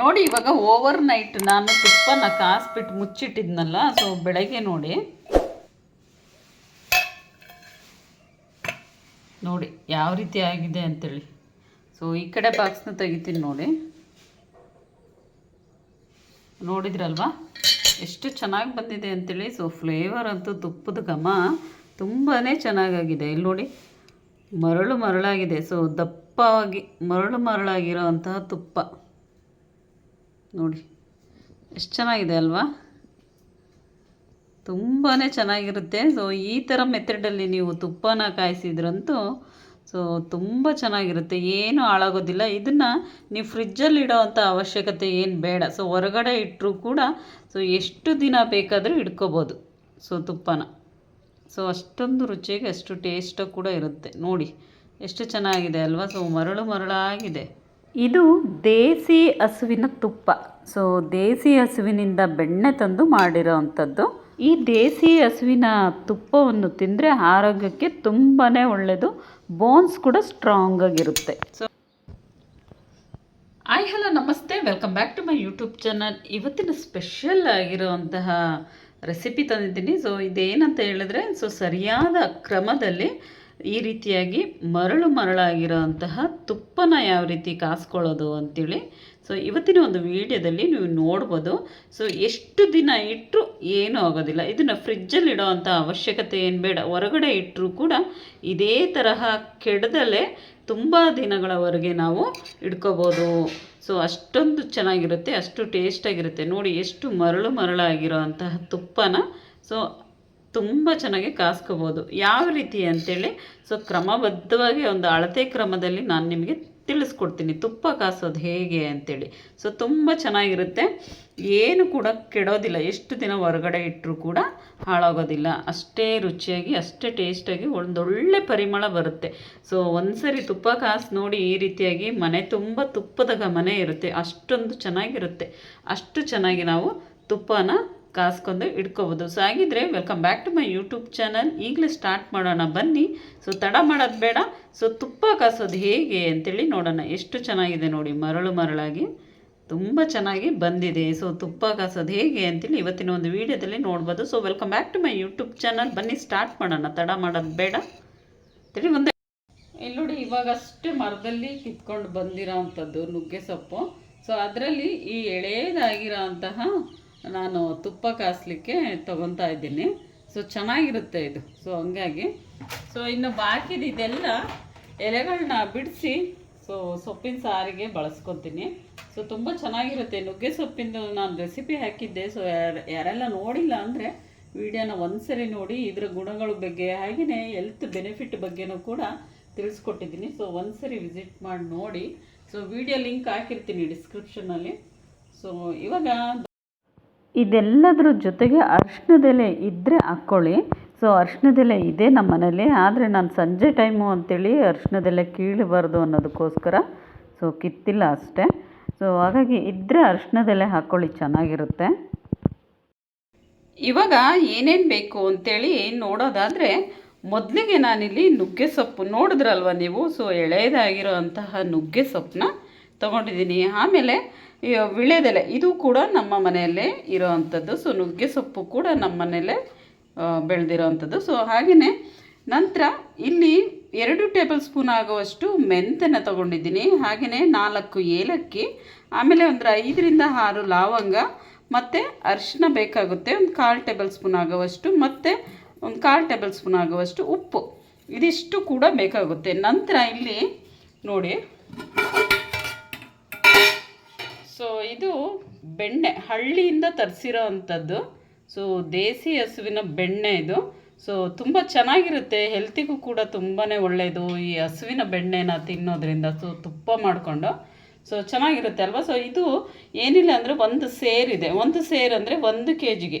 ನೋಡಿ, ಇವಾಗ over night ನಾನು ತುಪ್ಪನ ಕಾಸ್ಬಿಟ್ಟು ಮುಚ್ಚಿಟ್ಟಿದ್ನಲ್ಲ ಸೊ ಬೆಳಗ್ಗೆ ನೋಡಿ. ನೋಡಿ, ಯಾವ ರೀತಿ ಆಗಿದೆ ಅಂತೇಳಿ. ಸೊ ಈ ಕಡೆ ಬಾಕ್ಸ್ನ ತೆಗಿತೀನಿ ನೋಡಿ. ನೋಡಿದ್ರಲ್ವಾ? ಎಷ್ಟು ಚೆನ್ನಾಗಿ ಬಂದಿದೆ ಅಂತೇಳಿ ಸೊ ಫ್ಲೇವರ್ ಅಂತೂ ತುಪ್ಪದ ಘಮ ತುಂಬಾ ಚೆನ್ನಾಗಾಗಿದೆ. ಇಲ್ಲಿ ನೋಡಿ, ಮರಳು ಮರಳಾಗಿದೆ. ಸೊ ದಪ್ಪವಾಗಿ, ಮರಳು ಮರಳಾಗಿರೋ ಅಂತಹ ತುಪ್ಪ. ನೋಡಿ. ಎಷ್ಟು ಚೆನ್ನಾಗಿದೆ ಅಲ್ವಾ? ತುಂಬಾ ಚೆನ್ನಾಗಿರುತ್ತೆ. ಸೊ ಈ ಥರ ಮೆಥಡಲ್ಲಿ ನೀವು ತುಪ್ಪನ ಕಾಯಿಸಿದ್ರಂತೂ ಸೊ ತುಂಬ ಚೆನ್ನಾಗಿರುತ್ತೆ. ಏನು ಹಾಳಾಗೋದಿಲ್ಲ. ಇದನ್ನು ನೀವು ಫ್ರಿಜ್ಜಲ್ಲಿ ಇಡೋವಂಥ ಅವಶ್ಯಕತೆ ಏನು ಬೇಡ. ಸೊ ಹೊರಗಡೆ ಇಟ್ಟರೂ ಕೂಡ ಸೊ ಎಷ್ಟು ದಿನ ಬೇಕಾದರೂ ಇಟ್ಕೋಬೋದು ಸೊ ತುಪ್ಪನ. ಸೊ ಅಷ್ಟೊಂದು ರುಚಿಗೆ ಅಷ್ಟು ಟೇಸ್ಟಾಗಿ ಕೂಡ ಇರುತ್ತೆ. ನೋಡಿ, ಎಷ್ಟು ಚೆನ್ನಾಗಿದೆ ಅಲ್ವಾ? ಸೊ ಮರಳು ಮರಳಾಗಿದೆ. ಇದು ದೇಸಿ ಹಸುವಿನ ತುಪ್ಪ. ಸೊ ದೇಸಿ ಹಸುವಿನಿಂದ ಬೆಣ್ಣೆ ತಂದು ಮಾಡಿರೋ ಅಂಥದ್ದು ಈ ದೇಸಿ ಹಸುವಿನ ತುಪ್ಪವನ್ನು ತಿಂದರೆ ಆರೋಗ್ಯಕ್ಕೆ ತುಂಬಾ ಒಳ್ಳೆಯದು ಬೋನ್ಸ್ ಕೂಡ ಸ್ಟ್ರಾಂಗ್ ಆಗಿರುತ್ತೆ. ಸೊ ಆಯ್ ಹಲೋ ನಮಸ್ತೆ. Welcome back to my YouTube channel ಇವತ್ತಿನ ಸ್ಪೆಷಲ್ ಆಗಿರುವಂತಹ ರೆಸಿಪಿ ತಂದಿದ್ದೀನಿ. ಸೊ ಇದೇನಂತ ಹೇಳಿದ್ರೆ ಸೊ ಸರಿಯಾದ ಕ್ರಮದಲ್ಲಿ ಈ ರೀತಿಯಾಗಿ ಮರಳು ಮರಳಾಗಿರೋಂತಹ ತುಪ್ಪನ ಯಾವ ರೀತಿ ಕಾಸ್ಕೊಳ್ಳೋದು ಅಂತೇಳಿ. ಸೊ ಇವತ್ತಿನ ಒಂದು ವಿಡಿಯೋದಲ್ಲಿ ನೀವು ನೋಡ್ಬೋದು. ಸೊ ಎಷ್ಟು ದಿನ ಇಟ್ಟರು ಏನೂ ಆಗೋದಿಲ್ಲ. ಇದನ್ನು ಫ್ರಿಜ್ಜಲ್ಲಿ ಇಡೋ ಅಂಥ ಅವಶ್ಯಕತೆ ಏನು ಬೇಡ. ಹೊರಗಡೆ ಇಟ್ಟರೂ ಕೂಡ ಇದೇ ತರಹ ಕೆಡದಲ್ಲೇ ತುಂಬ ದಿನಗಳವರೆಗೆ ನಾವು ಇಟ್ಕೋಬೋದು ಸೊ ಅಷ್ಟೊಂದು ಚೆನ್ನಾಗಿರುತ್ತೆ, ಅಷ್ಟು ಟೇಸ್ಟಾಗಿರುತ್ತೆ ನೋಡಿ, ಎಷ್ಟು ಮರಳು ಮರಳಾಗಿರೋ ಅಂತಹ ತುಪ್ಪನ. ಸೊ ತುಂಬ ಚೆನ್ನಾಗಿ ಕಾಸ್ಕೋಬೋದು. ಯಾವ ರೀತಿ ಅಂತೇಳಿ? ಸೊ ಕ್ರಮಬದ್ಧವಾಗಿ ಒಂದು ಅಳತೆ ಕ್ರಮದಲ್ಲಿ ನಾನು ನಿಮಗೆ ತಿಳಿಸ್ಕೊಡ್ತೀನಿ. ತುಪ್ಪ ಕಾಸೋದು ಹೇಗೆ ಅಂತೇಳಿ. ಸೊ ತುಂಬ ಚೆನ್ನಾಗಿರುತ್ತೆ. ಏನು ಕೂಡ ಕೆಡೋದಿಲ್ಲ. ಎಷ್ಟು ದಿನ ಹೊರಗಡೆ ಇಟ್ಟರೂ ಕೂಡ ಹಾಳಾಗೋದಿಲ್ಲ. ಅಷ್ಟೇ ರುಚಿಯಾಗಿ, ಅಷ್ಟೇ ಟೇಸ್ಟಾಗಿ ಒಂದೊಳ್ಳೆ ಪರಿಮಳ ಬರುತ್ತೆ. ಸೊ ಒಂದ್ಸರಿ ತುಪ್ಪ ಕಾಸು ನೋಡಿ ಈ ರೀತಿಯಾಗಿ ಮನೆ ತುಂಬ ತುಪ್ಪದ ಮನೆ ಇರುತ್ತೆ. ಅಷ್ಟೊಂದು ಚೆನ್ನಾಗಿರುತ್ತೆ. ಅಷ್ಟು ಚೆನ್ನಾಗಿ ನಾವು ತುಪ್ಪನ ಕಾಸ್ಕೊಂಡು ಇಟ್ಕೋಬೋದು. ಸೊ ಹಾಗಿದ್ರೆ welcome back to my YouTube channel ಈಗಲೇ ಸ್ಟಾರ್ಟ್ ಮಾಡೋಣ. ಬನ್ನಿ. ಸೊ ತಡ ಮಾಡೋದು ಬೇಡ. ಸೊ ತುಪ್ಪ ಕಾಸೋದು ಹೇಗೆ ಅಂತೇಳಿ ನೋಡೋಣ. ಎಷ್ಟು ಚೆನ್ನಾಗಿದೆ ನೋಡಿ. ಮರಳು ಮರಳಾಗಿ ತುಂಬ ಚೆನ್ನಾಗಿ ಬಂದಿದೆ. ಸೊ ತುಪ್ಪ ಕಾಸೋದು ಹೇಗೆ ಅಂತೇಳಿ ಇವತ್ತಿನ ಒಂದು ವಿಡಿಯೋದಲ್ಲಿ ನೋಡ್ಬೋದು. So welcome back to my YouTube channel ಬನ್ನಿ ಸ್ಟಾರ್ಟ್ ಮಾಡೋಣ. ತಡ ಮಾಡೋದು ಬೇಡ. ಅಂತೇಳಿ ಒಂದು ಇಲ್ಲಿ ನೋಡಿ ಇವಾಗಷ್ಟೇ ಮರದಲ್ಲಿ ಕಿತ್ಕೊಂಡು ಬಂದಿರೋ ಅಂಥದ್ದು ನುಗ್ಗೆ ಸೊಪ್ಪು. ಸೊ ಅದರಲ್ಲಿ ಈ ಎಳೆಯದಾಗಿರೋ ಅಂತಹ ನಾನು ತುಪ್ಪ ಕಾಸಲಿಕ್ಕೆ ತಗೊತಾ ಇದ್ದೀನಿ. ಸೊ ಚೆನ್ನಾಗಿರುತ್ತೆ ಇದು. ಸೊ ಹಂಗಾಗಿ. ಸೊ ಇನ್ನು ಬಾಕಿದ ಇದೆಲ್ಲ ಎಲೆಗಳನ್ನ ಬಿಡಿಸಿ ಸೊ ಸೊಪ್ಪಿನ ಸಾರಿಗೆ ಬಳಸ್ಕೊತೀನಿ. ಸೊ ತುಂಬ ಚೆನ್ನಾಗಿರುತ್ತೆ. ನುಗ್ಗೆ ಸೊಪ್ಪಿಂದು ನಾನು ರೆಸಿಪಿ ಹಾಕಿದ್ದೆ. ಸೊ ಯಾರು, ಯಾರೆಲ್ಲ ನೋಡಿಲ್ಲ ಅಂದರೆ ವಿಡಿಯೋನ ಒಂದ್ಸರಿ ನೋಡಿ, ಇದರ ಗುಣಗಳ ಬಗ್ಗೆ ಹಾಗೆಯೇ ಹೆಲ್ತ್ ಬೆನಿಫಿಟ್ ಬಗ್ಗೆನೂ ಕೂಡ ತಿಳಿಸ್ಕೊಟ್ಟಿದ್ದೀನಿ. ಸೊ ಒಂದ್ಸರಿ ವಿಸಿಟ್ ಮಾಡಿ ನೋಡಿ. ಸೊ ವಿಡಿಯೋ ಲಿಂಕ್ ಹಾಕಿರ್ತೀನಿ ಡಿಸ್ಕ್ರಿಪ್ಷನಲ್ಲಿ ಸೊ ಇವಾಗ ಇದೆಲ್ಲದರ ಜೊತೆಗೆ ಅರ್ಶಿಣದೆಲೆ ಇದ್ದರೆ ಹಾಕ್ಕೊಳ್ಳಿ. ಸೊ ಅರ್ಶಿಣದೆಲೆ ಇದೆ ನಮ್ಮ ಮನೇಲಿ ಆದರೆ ನಾನು ಸಂಜೆ ಟೈಮು ಅಂತೇಳಿ ಅರ್ಶಿಣದೆಲೆ ಕೀಳಬಾರ್ದು ಅನ್ನೋದಕ್ಕೋಸ್ಕರ ಸೊ ಕಿತ್ತಿಲ್ಲ ಅಷ್ಟೇ. ಸೊ ಹಾಗಾಗಿ ಇದ್ದರೆ ಅರ್ಶಿಣದೆಲೆ ಹಾಕ್ಕೊಳ್ಳಿ, ಚೆನ್ನಾಗಿರುತ್ತೆ. ಇವಾಗ ಏನೇನು ಬೇಕು ಅಂತೇಳಿ ನೋಡೋದಾದರೆ, ಮೊದಲಿಗೆ ನಾನಿಲ್ಲಿ ನುಗ್ಗೆ ಸೊಪ್ಪು ನೋಡಿದ್ರಲ್ವ ನೀವು? ಸೊ ಎಳೆಯದಾಗಿರೋ ಅಂತಹ ನುಗ್ಗೆ ಸೊಪ್ಪನ್ನ ತೊಗೊಂಡಿದ್ದೀನಿ. ಆಮೇಲೆ ವಿಳೆದೆಲೆ, ಇದು ಕೂಡ ನಮ್ಮ ಮನೆಯಲ್ಲೇ ಇರೋ ಅಂಥದ್ದು ಸೊ ನುಗ್ಗೆ ಸೊಪ್ಪು ಕೂಡ ನಮ್ಮ ಮನೆಯಲ್ಲೇ ಬೆಳೆದಿರೋ ಅಂಥದ್ದು ಸೊ ಹಾಗೆಯೇ ನಂತರ ಇಲ್ಲಿ ಎರಡು ಟೇಬಲ್ ಸ್ಪೂನ್ ಆಗುವಷ್ಟು ಮೆಂತೆನ ತೊಗೊಂಡಿದ್ದೀನಿ. ಹಾಗೆಯೇ ನಾಲ್ಕು ಏಲಕ್ಕಿ, ಆಮೇಲೆ ಒಂದು ಐದರಿಂದ ಆರು ಲವಂಗ, ಮತ್ತು ಅರಿಶಿನ ಬೇಕಾಗುತ್ತೆ. ಒಂದು ಕಾಲು ಟೇಬಲ್ ಸ್ಪೂನ್ ಆಗುವಷ್ಟು, ಮತ್ತು ಒಂದು ಕಾಲು ಟೇಬಲ್ ಸ್ಪೂನ್ ಆಗುವಷ್ಟು ಉಪ್ಪು. ಇದಿಷ್ಟು ಕೂಡ ಬೇಕಾಗುತ್ತೆ. ನಂತರ ಇಲ್ಲಿ, ನೋಡಿ ಇದು ಬೆಣ್ಣೆ, ಹಳ್ಳಿಯಿಂದ ತರಿಸಿರೋ ಅಂಥದ್ದು ಸೊ ದೇಸಿ ಹಸುವಿನ ಬೆಣ್ಣೆ ಇದು. ಸೊ ತುಂಬ ಚೆನ್ನಾಗಿರುತ್ತೆ. ಹೆಲ್ತಿಗೂ ಕೂಡ ತುಂಬಾ ಒಳ್ಳೆಯದು ಈ ಹಸುವಿನ ಬೆಣ್ಣೆನ ತಿನ್ನೋದ್ರಿಂದ. ಸೊ ತುಪ್ಪ ಮಾಡಿಕೊಂಡು. ಸೊ ಚೆನ್ನಾಗಿರುತ್ತೆ ಅಲ್ವಾ? ಸೊ ಇದು ಏನಿಲ್ಲ ಅಂದರೆ ಒಂದು ಸೇರಿದೆ ಒಂದು ಸೇರ್ ಅಂದರೆ ಒಂದು ಕೆ ಜಿಗೆ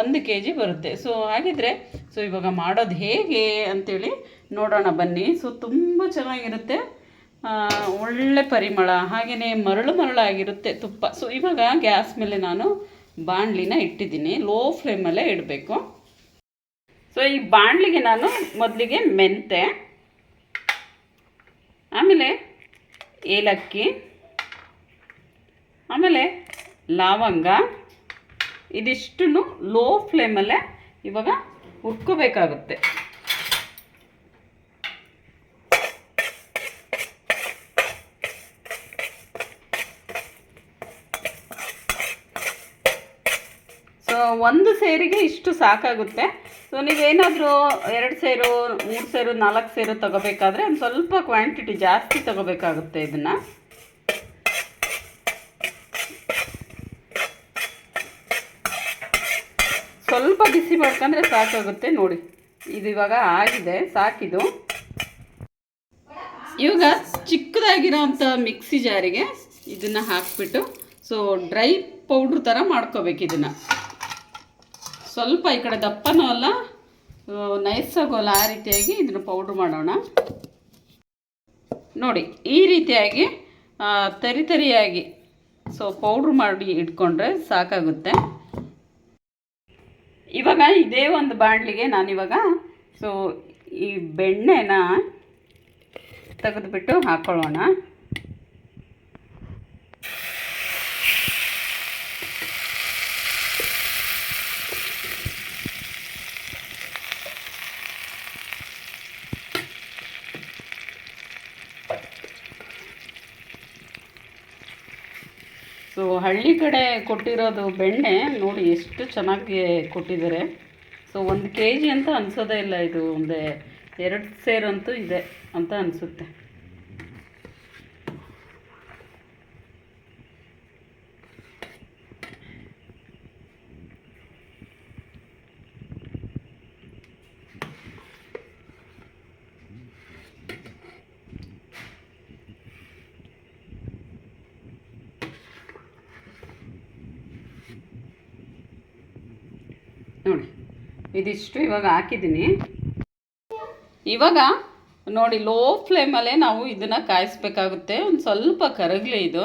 ಒಂದು ಕೆ ಜಿ ಬರುತ್ತೆ. ಸೊ ಹಾಗಿದ್ರೆ ಸೊ ಇವಾಗ ಮಾಡೋದು ಹೇಗೆ ಅಂತೇಳಿ ನೋಡೋಣ ಬನ್ನಿ. ಸೊ ತುಂಬ ಚೆನ್ನಾಗಿರುತ್ತೆ. ಒಳ್ಳೆ ಪರಿಮಳ ಹಾಗೆಯೇ ಮರಳು ಮರಳಾಗಿರುತ್ತೆ ತುಪ್ಪ. ಸೊ ಇವಾಗ ಗ್ಯಾಸ್ ಮೇಲೆ ನಾನು ಬಾಣಲಿನ ಇಟ್ಟಿದ್ದೀನಿ. ಲೋ ಫ್ಲೇಮಲ್ಲೇ ಇಡಬೇಕು. ಸೊ ಈ ಬಾಣಲಿಗೆ ನಾನು ಮೊದಲಿಗೆ ಮೆಂತೆ, ಆಮೇಲೆ ಏಲಕ್ಕಿ, ಆಮೇಲೆ ಲವಂಗ ಇದಿಷ್ಟು ಲೋ ಫ್ಲೇಮಲ್ಲೇ ಇವಾಗ ಹುರ್ಕೋಬೇಕಾಗುತ್ತೆ. ಒಂದು ಸೇರಿಗೆ ಇಷ್ಟು ಸಾಕಾಗುತ್ತೆ. ಸೊ ನೀವೇನಾದರೂ ಎರಡು ಸೇರು, ಮೂರು ಸೇರು, ನಾಲ್ಕು ಸೇರು ತಗೋಬೇಕಾದ್ರೆ ಒಂದು ಸ್ವಲ್ಪ ಕ್ವಾಂಟಿಟಿ ಜಾಸ್ತಿ ತಗೋಬೇಕಾಗುತ್ತೆ ಇದನ್ನು. ಸ್ವಲ್ಪ ಬಿಸಿ ಮಾಡ್ಕೊಂಡ್ರೆ ಸಾಕಾಗುತ್ತೆ ನೋಡಿ. ಇದು ಇವಾಗ ಆಗಿದೆ ಸಾಕಿದು ಇವಾಗ ಚಿಕ್ಕದಾಗಿರೋಂಥ ಮಿಕ್ಸಿ ಜಾರಿಗೆ ಇದನ್ನು ಹಾಕ್ಬಿಟ್ಟು ಸೊ ಡ್ರೈ ಪೌಡ್ರ್ ಥರ ಮಾಡ್ಕೋಬೇಕು ಇದನ್ನು. ಸ್ವಲ್ಪ ಈ ಕಡೆ ದಪ್ಪನೂ ಅಲ್ಲ ನೈಸ್ ಆಗೋಲ್ಲ ಆ ರೀತಿಯಾಗಿ ಇದನ್ನು ಪೌಡ್ರ್ ಮಾಡೋಣ. ನೋಡಿ, ಈ ರೀತಿಯಾಗಿ ತರಿ ತರಿಯಾಗಿ ಸೊ ಪೌಡ್ರ್ ಮಾಡಿ ಇಟ್ಕೊಂಡ್ರೆ ಸಾಕಾಗುತ್ತೆ. ಇವಾಗ ಇದೇ ಒಂದು ಬಾಣಲಿಗೆ ನಾನಿವಾಗ ಸೊ ಈ ಬೆಣ್ಣೆನ ತೆಗೆದುಬಿಟ್ಟು ಹಾಕ್ಕೊಳ್ಳೋಣ ಸೊ ಹಳ್ಳಿ ಕಡೆ ಕೊಟ್ಟಿರೋದು ಬೆಣ್ಣೆ ನೋಡಿ ಎಷ್ಟು ಚೆನ್ನಾಗಿ ಕೊಟ್ಟಿದ್ದಾರೆ. ಸೊ ಒಂದು ಕೆ ಜಿ ಅಂತ ಅನ್ಸೋದೇ ಇಲ್ಲ, ಇದು ಒಂದೇ ಎರಡು ಸೇರಂತೂ ಇದೆ ಅಂತ ಅನಿಸುತ್ತೆ. ನೋಡಿ, ಇದಿಷ್ಟು ಇವಾಗ ಹಾಕಿದ್ದೀನಿ. ಇವಾಗ ನೋಡಿ ಲೋ ಫ್ಲೇಮಲ್ಲೇ ನಾವು ಇದನ್ನು ಕಾಯಿಸ್ಬೇಕಾಗುತ್ತೆ. ಒಂದು ಸ್ವಲ್ಪ ಕರಗಲಿ ಇದು.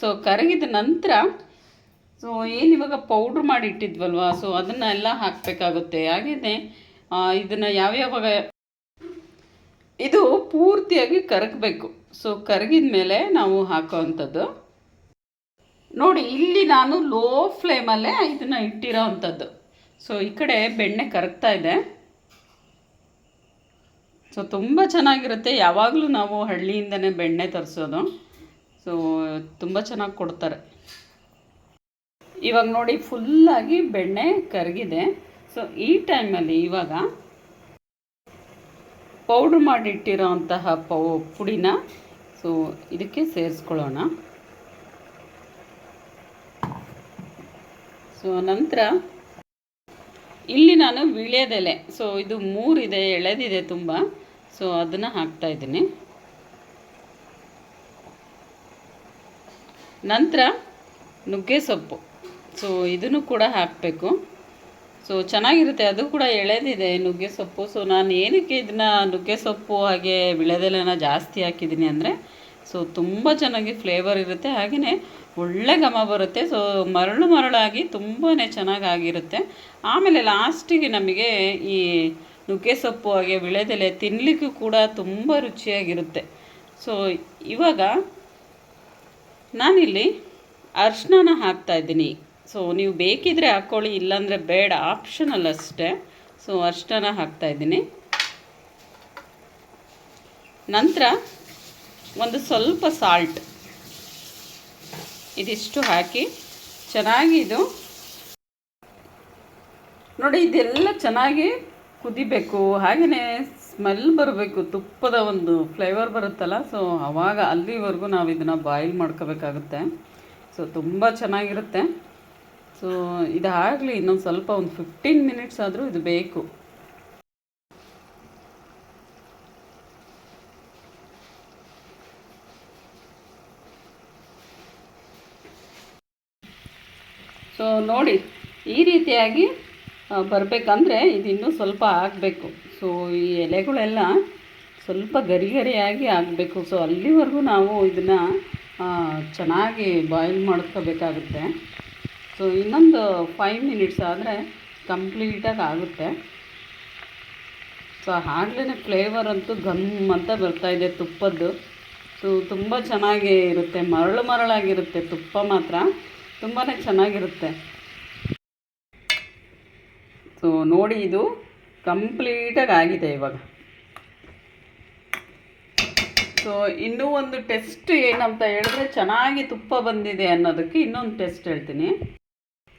ಸೊ ಕರಗಿದ ನಂತರ ಸೊ ಇವಾಗ ಪೌಡ್ರ್ ಮಾಡಿ ಇಟ್ಟಿದ್ವಲ್ವ ಸೊ ಅದನ್ನೆಲ್ಲ ಹಾಕಬೇಕಾಗುತ್ತೆ. ಹಾಗೆಯೇ ಇದನ್ನು ಯಾವ್ಯಾವಾಗ ಇದು ಪೂರ್ತಿಯಾಗಿ ಕರಗಬೇಕು. ಸೊ ಕರಗಿದ ಮೇಲೆ ನಾವು ಹಾಕೋವಂಥದ್ದು. ನೋಡಿ, ಇಲ್ಲಿ ನಾನು ಲೋ ಫ್ಲೇಮಲ್ಲೇ ಇದನ್ನು ಇಟ್ಟಿರೋ ಅಂಥದ್ದು ಸೊ ಈ ಕಡೆ ಬೆಣ್ಣೆ ಕರಗ್ತಾ ಇದೆ. ಸೊ ತುಂಬ ಚೆನ್ನಾಗಿರುತ್ತೆ. ಯಾವಾಗಲೂ ನಾವು ಹಳ್ಳಿಯಿಂದನೇ ಬೆಣ್ಣೆ ತರಿಸೋದು. ಸೊ ತುಂಬ ಚೆನ್ನಾಗಿ ಕೊಡ್ತಾರೆ. ಇವಾಗ ನೋಡಿ ಫುಲ್ಲಾಗಿ ಬೆಣ್ಣೆ ಕರಗಿದೆ. ಸೊ ಈ ಟೈಮಲ್ಲಿ ಇವಾಗ ಪೌಡ್ರ್ ಮಾಡಿಟ್ಟಿರೋ ಅಂತಹ ಪೌ, ಪುಡಿನ ಸೊ ಇದಕ್ಕೆ ಸೇರಿಸ್ಕೊಳ್ಳೋಣ. ಸೊ ನಂತರ ಇಲ್ಲಿ ನಾನು ವಿಳ್ಯದೆಲೆ. ಸೊ ಇದು ಮೂರಿದೆ, ಎಳೆದಿದೆ ತುಂಬ. ಸೊ ಅದನ್ನು ಹಾಕ್ತಾ ಇದ್ದೀನಿ. ನಂತರ ನುಗ್ಗೆ ಸೊಪ್ಪು. ಸೊ ಇದನ್ನು ಕೂಡ ಹಾಕಬೇಕು. ಸೊ ಚೆನ್ನಾಗಿರುತ್ತೆ. ಅದು ಕೂಡ ಎಳೆದಿದೆ ನುಗ್ಗೆ ಸೊಪ್ಪು. ಸೊ ನಾನು ಏನಕ್ಕೆ ಇದನ್ನ ನುಗ್ಗೆ ಸೊಪ್ಪು ಹಾಗೆ ವಿಳೆದೆಲೆನ ಜಾಸ್ತಿ ಹಾಕಿದ್ದೀನಿ ಅಂದರೆ ಸೊ ತುಂಬ ಚೆನ್ನಾಗಿ ಫ್ಲೇವರ್ ಇರುತ್ತೆ. ಹಾಗೆಯೇ ಒಳ್ಳೆ ಘಮ ಬರುತ್ತೆ. ಸೊ ಮರಳು ಮರಳಾಗಿ ತುಂಬಾ ಚೆನ್ನಾಗಿ ಆಗಿರುತ್ತೆ. ಆಮೇಲೆ ಲಾಸ್ಟಿಗೆ ನಮಗೆ ಈ ನುಗ್ಗೆ ಸೊಪ್ಪು ಹಾಗೆ ವಿಳೆದೆಲೆ ತಿನ್ನಲಿಕ್ಕೂ ಕೂಡ ತುಂಬ ರುಚಿಯಾಗಿರುತ್ತೆ. ಸೊ ಇವಾಗ ನಾನಿಲ್ಲಿ ಅರ್ಶಿನ ಹಾಕ್ತಾ ಇದ್ದೀನಿ. ಸೊ ನೀವು ಬೇಕಿದ್ರೆ ಹಾಕ್ಕೊಳ್ಳಿ, ಇಲ್ಲಾಂದರೆ ಬೇಡ. ಆಪ್ಷನಲ್ ಅಷ್ಟೇ. ಸೊ ಅರ್ಶಿನ ಹಾಕ್ತಾ ಇದ್ದೀನಿ. ನಂತರ ಒಂದು ಸ್ವಲ್ಪ ಸಾಲ್ಟ್ ಇದಿಷ್ಟು ಹಾಕಿ ಚೆನ್ನಾಗಿ ಇದು ನೋಡಿ, ಇದೆಲ್ಲ ಚೆನ್ನಾಗಿ ಕುದಿಬೇಕು. ಹಾಗೆಯೇ ಸ್ಮೆಲ್ ಬರಬೇಕು, ತುಪ್ಪದ ಒಂದು ಫ್ಲೇವರ್ ಬರುತ್ತಲ್ಲ ಸೊ ಆವಾಗ ಅಲ್ಲಿವರೆಗೂ ನಾವು ಇದನ್ನು ಬಾಯ್ಲ್ ಮಾಡ್ಕೋಬೇಕಾಗುತ್ತೆ. ಸೊ ತುಂಬ ಚೆನ್ನಾಗಿರುತ್ತೆ. ಸೊ ಇದಾಗಲಿ ಇನ್ನೊಂದು ಸ್ವಲ್ಪ, ಒಂದು ಫಿಫ್ಟೀನ್ ಮಿನಿಟ್ಸ್ ಆದರೂ ಇದು ಬೇಕು ಸೊ ನೋಡಿ ಈ ರೀತಿಯಾಗಿ ಬರಬೇಕಂದ್ರೆ ಇದಿನ್ನೂ ಸ್ವಲ್ಪ ಆಗಬೇಕು. ಸೊ ಈ ಎಲೆಗಳೆಲ್ಲ ಸ್ವಲ್ಪ ಗರಿ ಗರಿಯಾಗಿ ಆಗಬೇಕು. ಸೊ ಅಲ್ಲಿವರೆಗೂ ನಾವು ಇದನ್ನು ಚೆನ್ನಾಗಿ ಬಾಯ್ಲ್ ಮಾಡ್ಕೋಬೇಕಾಗುತ್ತೆ. ಸೊ ಇನ್ನೊಂದು ಫೈವ್ ಮಿನಿಟ್ಸ್ ಆದರೆ ಕಂಪ್ಲೀಟಾಗಿ ಆಗುತ್ತೆ. ಸೊ ಆಗಲೇ ಫ್ಲೇವರ್ ಅಂತೂ ಘಮ್ ಅಂತ ಬರ್ತಾಯಿದೆ ತುಪ್ಪದ್ದು. ಸೊ ತುಂಬ ಚೆನ್ನಾಗಿ ಇರುತ್ತೆ. ಮರಳು ಮರಳಾಗಿರುತ್ತೆ ತುಪ್ಪ ಮಾತ್ರ. ತುಂಬಾ ಚೆನ್ನಾಗಿರುತ್ತೆ. ಸೊ ನೋಡಿ ಇದು ಕಂಪ್ಲೀಟಾಗಿ ಆಗಿದೆ ಇವಾಗ. ಸೊ ಇನ್ನೂ ಒಂದು ಟೆಸ್ಟ್ ಏನಂತ ಹೇಳಿದ್ರೆ ಚೆನ್ನಾಗಿ ತುಪ್ಪ ಬಂದಿದೆ ಅನ್ನೋದಕ್ಕೆ ಇನ್ನೊಂದು ಟೆಸ್ಟ್ ಹೇಳ್ತೀನಿ.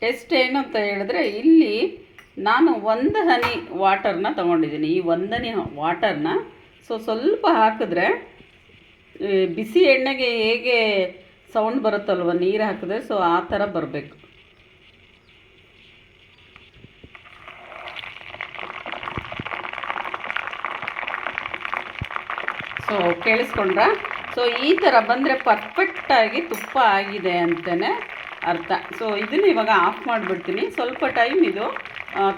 ಟೆಸ್ಟ್ ಏನಂತ ಹೇಳಿದ್ರೆ ಇಲ್ಲಿ ನಾನು ಒಂದು ಹನಿ ವಾಟರ್ನ ತೊಗೊಂಡಿದ್ದೀನಿ. ಈ ಒಂದನೇ ವಾಟರ್ನ ಸೊ ಸ್ವಲ್ಪ ಹಾಕಿದ್ರೆ ಬಿಸಿ ಎಣ್ಣೆಗೆ ಹೇಗೆ ಸೌಂಡ್ ಬರುತ್ತಲ್ವ, ನೀರು ಹಾಕಿದ್ರೆ ಸೊ ಆ ಥರ ಬರಬೇಕು. ಸೊ ಕೇಳಿಸ್ಕೊಂಡ್ರ? ಸೊ ಈ ಥರ ಬಂದರೆ ಪರ್ಫೆಕ್ಟಾಗಿ ತುಪ್ಪ ಆಗಿದೆ ಅಂತಲೇ ಅರ್ಥ. ಸೊ ಇದನ್ನು ಇವಾಗ ಆಫ್ ಮಾಡಿಬಿಡ್ತೀನಿ. ಸ್ವಲ್ಪ ಟೈಮ್ ಇದು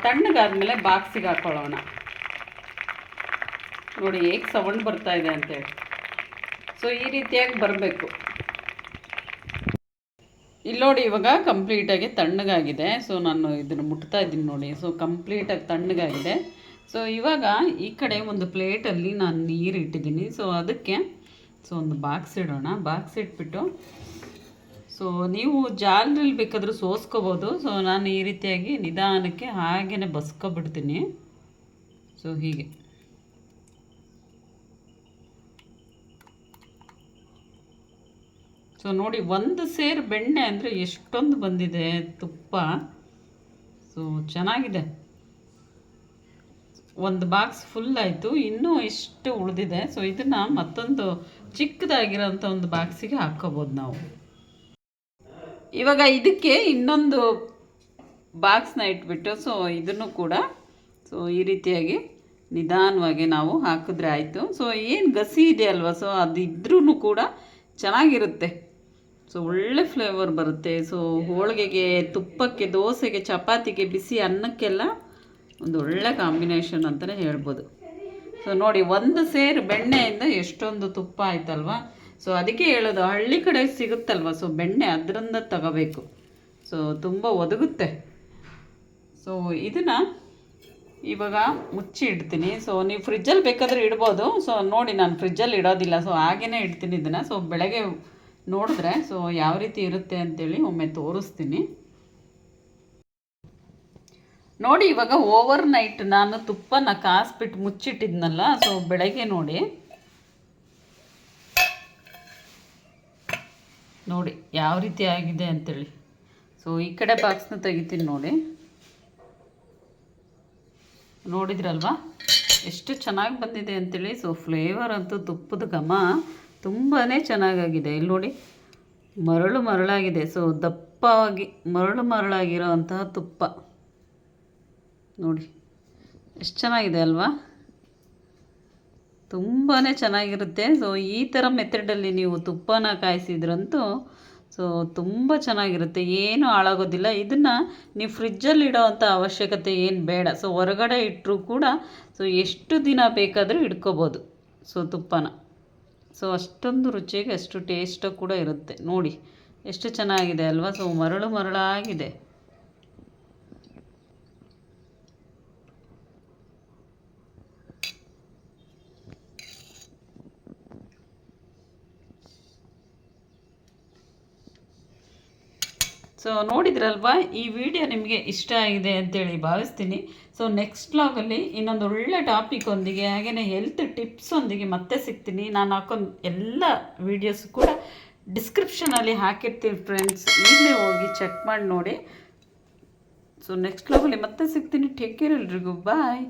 ತಣ್ಣಗಾದ್ಮೇಲೆ ಬಾಕ್ಸಿಗೆ ಹಾಕೊಳ್ಳೋಣ. ನೋಡಿ, ಹೇಗೆ ಸೌಂಡ್ ಬರ್ತಾ ಇದೆ ಅಂತೇಳಿ ಸೊ ಈ ರೀತಿಯಾಗಿ ಬರಬೇಕು. ಇಲ್ಲಿ ನೋಡಿ, ಇವಾಗ ಕಂಪ್ಲೀಟಾಗಿ ತಣ್ಣಗಾಗಿದೆ. ಸೊ ನಾನು ಇದನ್ನು ಮುಟ್ತಾ ಇದ್ದೀನಿ ನೋಡಿ. ಸೊ ಕಂಪ್ಲೀಟಾಗಿ ತಣ್ಣಗಾಗಿದೆ. ಸೊ ಇವಾಗ ಈ ಕಡೆ ಒಂದು ಪ್ಲೇಟಲ್ಲಿ ನಾನು ನೀರು ಇಟ್ಟಿದ್ದೀನಿ. ಸೊ ಅದಕ್ಕೆ ಸೊ ಒಂದು ಬಾಕ್ಸ್ ಇಡೋಣ. ಬಾಕ್ಸ್ ಇಟ್ಬಿಟ್ಟು ಸೊ ನೀವು ಜಾಲ್ರಲ್ಲಿ ಬೇಕಾದರೂ ಸೋಸ್ಕೋಬೋದು. ಸೊ ನಾನು ಈ ರೀತಿಯಾಗಿ ನಿಧಾನಕ್ಕೆ ಹಾಗೇ ಬಸ್ಕೊಬಿಡ್ತೀನಿ. ಸೊ ಹೀಗೆ. ಸೊ ನೋಡಿ, ಒಂದು ಸೇರು ಬೆಣ್ಣೆ ಅಂದರೆ ಎಷ್ಟೊಂದು ಬಂದಿದೆ. ತುಪ್ಪ. ಸೊ ಚೆನ್ನಾಗಿದೆ. ಒಂದು ಬಾಕ್ಸ್ ಫುಲ್ ಆಯಿತು. ಇನ್ನೂ ಇಷ್ಟು ಉಳಿದಿದೆ. ಸೊ ಇದನ್ನು ಮತ್ತೊಂದು ಚಿಕ್ಕದಾಗಿರೋಂಥ ಒಂದು ಬಾಕ್ಸಿಗೆ ಹಾಕ್ಕೋಬೋದು ನಾವು. ಇವಾಗ ಇದಕ್ಕೆ ಇನ್ನೊಂದು ಬಾಕ್ಸ್ನ ಇಟ್ಬಿಟ್ಟು ಸೊ ಇದನ್ನು ಕೂಡ ಸೊ ಈ ರೀತಿಯಾಗಿ ನಿಧಾನವಾಗಿ ನಾವು ಹಾಕಿದ್ರೆ ಆಯಿತು. ಸೊ ಏನು ಗಸಿ ಇದೆ ಅಲ್ವಾ? ಸೊ ಅದು ಇದ್ರೂ ಕೂಡ ಚೆನ್ನಾಗಿರುತ್ತೆ. ಸೊ ಒಳ್ಳೆ ಫ್ಲೇವರ್ ಬರುತ್ತೆ. ಸೊ ಹೋಳಿಗೆಗೆ, ತುಪ್ಪಕ್ಕೆ, ದೋಸೆಗೆ, ಚಪಾತಿಗೆ, ಬಿಸಿ ಅನ್ನಕ್ಕೆಲ್ಲ ಒಂದು ಒಳ್ಳೆ ಕಾಂಬಿನೇಷನ್ ಅಂತಲೇ ಹೇಳ್ಬೋದು. ಸೊ ನೋಡಿ, ಒಂದು ಸೇರು ಬೆಣ್ಣೆಯಿಂದ ಎಷ್ಟೊಂದು ತುಪ್ಪ ಆಯ್ತಲ್ವ? ಸೊ ಅದಕ್ಕೆ ಹೇಳೋದು, ಹಳ್ಳಿ ಕಡೆ ಸಿಗುತ್ತಲ್ವ? ಸೊ ಬೆಣ್ಣೆ ಅದರಿಂದ ತಗೋಬೇಕು. ಸೊ ತುಂಬ ಒದಗುತ್ತೆ. ಸೊ ಇದನ್ನು ಇವಾಗ ಮುಚ್ಚಿ ಇಡ್ತೀನಿ. ಸೊ ನೀವು ಫ್ರಿಜ್ಜಲ್ಲಿ ಬೇಕಾದರೆ ಇಡ್ಬೋದು. ಸೊ ನೋಡಿ, ನಾನು ಫ್ರಿಜ್ಜಲ್ಲಿ ಇಡೋದಿಲ್ಲ. ಸೊ ಹಾಗೇ ಇಡ್ತೀನಿ ಇದನ್ನು. ಸೊ ಬೆಳಗ್ಗೆ ನೋಡಿದ್ರೆ ಸೊ ಯಾವ ರೀತಿ ಇರುತ್ತೆ ಅಂತೇಳಿ ಒಮ್ಮೆ ತೋರಿಸ್ತೀನಿ. ನೋಡಿ, ಇವಾಗ ಓವರ್ ನೈಟ್ ನಾನು ತುಪ್ಪನ ಕಾಸ್ಬಿಟ್ಟು ಮುಚ್ಚಿಟ್ಟಿದ್ನಲ್ಲ ಸೊ ಬೆಳಗ್ಗೆ ನೋಡಿ. ನೋಡಿ, ಯಾವ ರೀತಿ ಆಗಿದೆ ಅಂತೇಳಿ. ಸೊ ಈ ಕಡೆ ಬಾಕ್ಸ್ನ ತೆಗಿತೀನಿ ನೋಡಿ. ನೋಡಿದ್ರಲ್ವಾ? ಎಷ್ಟು ಚೆನ್ನಾಗಿ ಬಂದಿದೆ ಅಂತೇಳಿ. ಸೊ ಫ್ಲೇವರ್ ಅಂತೂ ತುಪ್ಪದ ಘಮ ತುಂಬಾ ಚೆನ್ನಾಗಾಗಿದೆ. ಇಲ್ಲಿ ನೋಡಿ, ಮರಳು ಮರಳಾಗಿದೆ. ಸೊ ದಪ್ಪವಾಗಿ, ಮರಳು ಮರಳಾಗಿರೋ ಅಂತಹ ತುಪ್ಪ. ನೋಡಿ. ಎಷ್ಟು ಚೆನ್ನಾಗಿದೆ ಅಲ್ವಾ? ತುಂಬಾ ಚೆನ್ನಾಗಿರುತ್ತೆ. ಸೊ ಈ ಥರ ಮೆಥಡಲ್ಲಿ ನೀವು ತುಪ್ಪನ ಕಾಯಿಸಿದ್ರಂತೂ ಸೊ ತುಂಬ ಚೆನ್ನಾಗಿರುತ್ತೆ. ಏನೂ ಹಾಳಾಗೋದಿಲ್ಲ. ಇದನ್ನು ನೀವು ಫ್ರಿಜ್ಜಲ್ಲಿ ಇಡೋವಂಥ ಅವಶ್ಯಕತೆ ಏನು ಬೇಡ. ಸೊ ಹೊರಗಡೆ ಇಟ್ಟರೂ ಕೂಡ ಸೊ ಎಷ್ಟು ದಿನ ಬೇಕಾದರೂ ಇಟ್ಕೋಬೋದು. ಸೊ ತುಪ್ಪನ. ಸೊ ಅಷ್ಟೊಂದು ರುಚಿಗೆ ಅಷ್ಟು ಟೇಸ್ಟು ಕೂಡ ಇರುತ್ತೆ. ನೋಡಿ, ಎಷ್ಟು ಚೆನ್ನಾಗಿದೆ ಅಲ್ವಾ? ಸೊ ಮರಳು ಮರಳಾಗಿದೆ. ಸೊ ನೋಡಿದ್ರಲ್ವಾ, ಈ ವಿಡಿಯೋ ನಿಮಗೆ ಇಷ್ಟ ಆಗಿದೆ ಅಂತೇಳಿ ಭಾವಿಸ್ತೀನಿ. ಸೊ ನೆಕ್ಸ್ಟ್ ಲಾಗಲ್ಲಿ ಇನ್ನೊಂದು ಒಳ್ಳೆ ಟಾಪಿಕ್ ಒಂದಿಗೆ ಹಾಗೆಯೇ ಹೆಲ್ತ್ ಟಿಪ್ಸ್ ಒಂದಿಗೆ ಮತ್ತೆ ಸಿಗ್ತೀನಿ. ನಾನು ಹಾಕೊಂಡು ಎಲ್ಲ ವೀಡಿಯೋಸ್ ಕೂಡ ಡಿಸ್ಕ್ರಿಪ್ಷನಲ್ಲಿ ಹಾಕಿರ್ತೀನಿ ಫ್ರೆಂಡ್ಸ್ ಈಗಲೇ ಹೋಗಿ ಚೆಕ್ ಮಾಡಿ ನೋಡಿ. ಸೊ ನೆಕ್ಸ್ಟ್ ಲಾಗಲ್ಲಿ ಮತ್ತೆ ಸಿಗ್ತೀನಿ. ಟೇಕ್ ಕೇರ್ ಎಲ್ರಿಗೂ. ಬಾಯ್